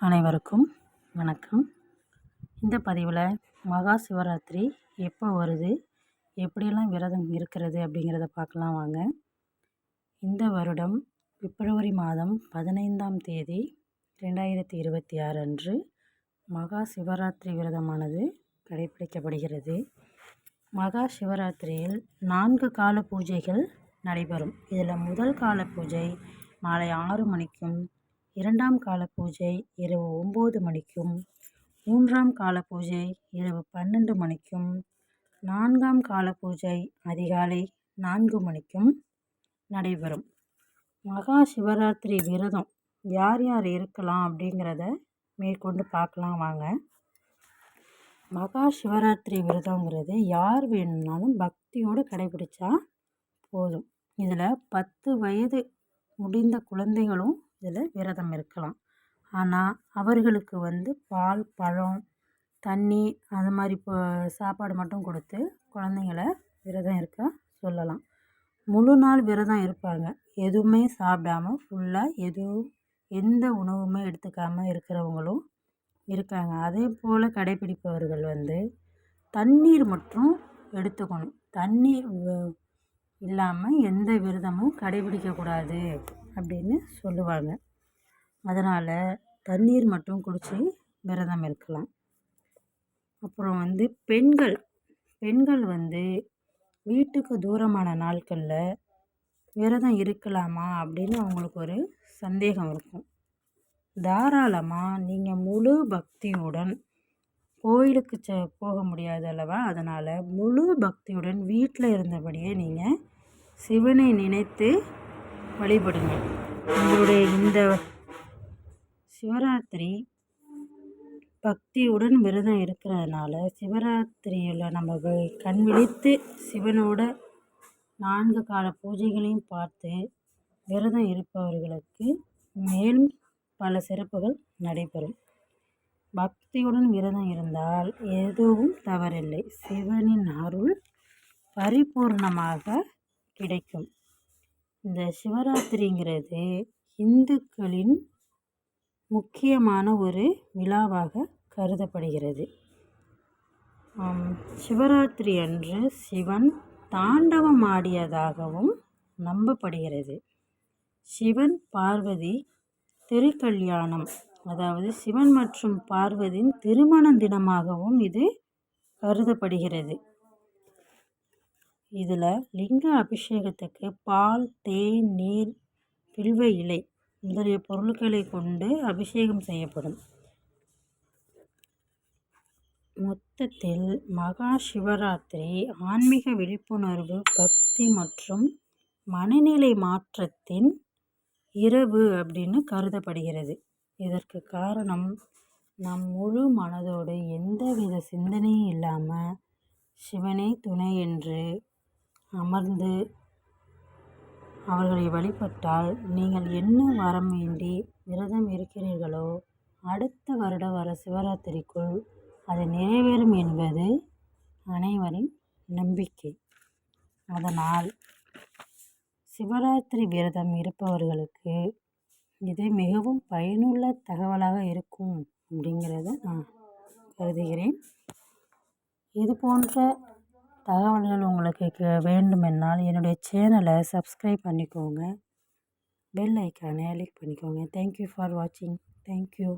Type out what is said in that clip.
அனைவருக்கும் வணக்கம். இந்த பதிவில் மகா சிவராத்திரி எப்போ வருது? எப்படியெல்லாம் விரதம் இருக்கிறது அப்படிங்கிறத பார்க்கலாம் வாங்க. இந்த வருடம் பிப்ரவரி மாதம் பதினைந்தாம் தேதி ரெண்டாயிரத்தி இருபத்தி ஆறு அன்று மகா சிவராத்திரி விரதமானது கடைப்பிடிக்கப்படுகிறது. மகா சிவராத்திரியில் நான்கு கால பூஜைகள் நடைபெறும். இதில் முதல் கால பூஜை மாலை ஆறு மணிக்கும் இரண்டாம் கால பூஜை இரவு ஒம்பது மணிக்கும் மூன்றாம் கால பூஜை இரவு பன்னெண்டு மணிக்கும் நான்காம் கால பூஜை அதிகாலை நான்கு மணிக்கும் நடைபெறும். மகா சிவராத்திரி விரதம் யார் யார் இருக்கலாம் அப்படிங்கிறத மேற்கொண்டு பார்க்கலாம் வாங்க. மகா சிவராத்திரி விரதங்கிறது யார் வேணும்னாலும் பக்தியோடு கடைபிடிச்சா போதும். இதில் பத்து வயது முடிந்த குழந்தைகளும் இதில் விரதம் இருக்கலாம். ஆனால் அவர்களுக்கு வந்து பால் பழம் தண்ணி அது மாதிரி இப்போ சாப்பாடு மட்டும் கொடுத்து குழந்தைங்கள விரதம் இருக்க சொல்லலாம். முழு நாள் விரதம் இருப்பாங்க. எதுவுமே சாப்பிடாம ஃபுல்லாக எதுவும் எந்த உணவுமே எடுத்துக்காமல் இருக்கிறவங்களும் இருக்காங்க. அதே போல் கடைப்பிடிப்பவர்கள் வந்து தண்ணீர் மட்டும் எடுத்துக்கணும். தண்ணீர் இல்லாமல் எந்த விரதமும் கடைபிடிக்கக்கூடாது. அப்படின்னு சொல்லுவாங்க. அதனால் தண்ணீர் மட்டும் குடித்து விரதம் இருக்கலாம். அப்புறம் வந்து பெண்கள் பெண்கள் வந்து வீட்டுக்கு தூரமான நாட்களில் விரதம் இருக்கலாமா அப்படின்னு அவங்களுக்கு ஒரு சந்தேகம் இருக்கும். தாராளமாக நீங்கள் முழு பக்தியுடன் கோயிலுக்கு செ போக முடியாது அல்லவா? அதனால் முழு பக்தியுடன் வீட்டில் இருந்தபடியே நீங்கள் சிவனை நினைத்து வழிபடுங்க. உங்களுடைய இந்த சிவராத்திரி பக்தியுடன் விரதம் இருக்கிறதுனால சிவராத்திரியில் நம்ம கண் விழித்து சிவனோட நான்கு கால பூஜைகளையும் பார்த்து விரதம் இருப்பவர்களுக்கு மேலும் பல சிறப்புகள் நடைபெறும். பக்தியுடன் விரதம் இருந்தால் எதுவும் தவறில்லை. சிவனின் அருள் பரிபூர்ணமாக கிடைக்கும். இந்த சிவராத்திரிங்கிறது இந்துக்களின் முக்கியமான ஒரு விழாவாக கருதப்படுகிறது. சிவராத்திரி அன்று சிவன் தாண்டவம் ஆடியதாகவும் நம்பப்படுகிறது. சிவன் பார்வதி திருக்கல்யாணம் அதாவது சிவன் மற்றும் பார்வதியின் திருமண தினமாகவும் இது கருதப்படுகிறது. இதில் லிங்க அபிஷேகத்துக்கு பால் தேன் நீர் வில்வ இலை முதலிய பொருட்களை கொண்டு அபிஷேகம் செய்யப்படும். மொத்தத்தில் மகா சிவராத்திரி ஆன்மீக விழிப்புணர்வு பக்தி மற்றும் மனநிலை மாற்றத்தின் இரவு அப்படின்னு கருதப்படுகிறது. இதற்கு காரணம் நம் முழு மனதோடு எந்தவித சிந்தனையும் இல்லாமல் சிவனே துணை என்று அமர்ந்து அவர்களை வழிபட்டால் நீங்கள் என்ன வரம் வேண்டி விரதம் இருக்கிறீர்களோ அடுத்த வருடம் வர சிவராத்திரிக்குள் அது நிறைவேறும் என்பது அனைவரின் நம்பிக்கை. அதனால் சிவராத்திரி விரதம் இருப்பவர்களுக்கு இது மிகவும் பயனுள்ள தகவலாக இருக்கும் அப்படிங்கிறத நான் கருதுகிறேன். இது போன்ற தகவல்கள் உங்களுக்கு வேண்டுமென்றால் என்னுடைய சேனலை சப்ஸ்கிரைப் பண்ணிக்கோங்க. பெல் ஐக்கானை கிளிக் பண்ணிக்கோங்க. தேங்க்யூ ஃபார் வாட்சிங் தேங்க்யூ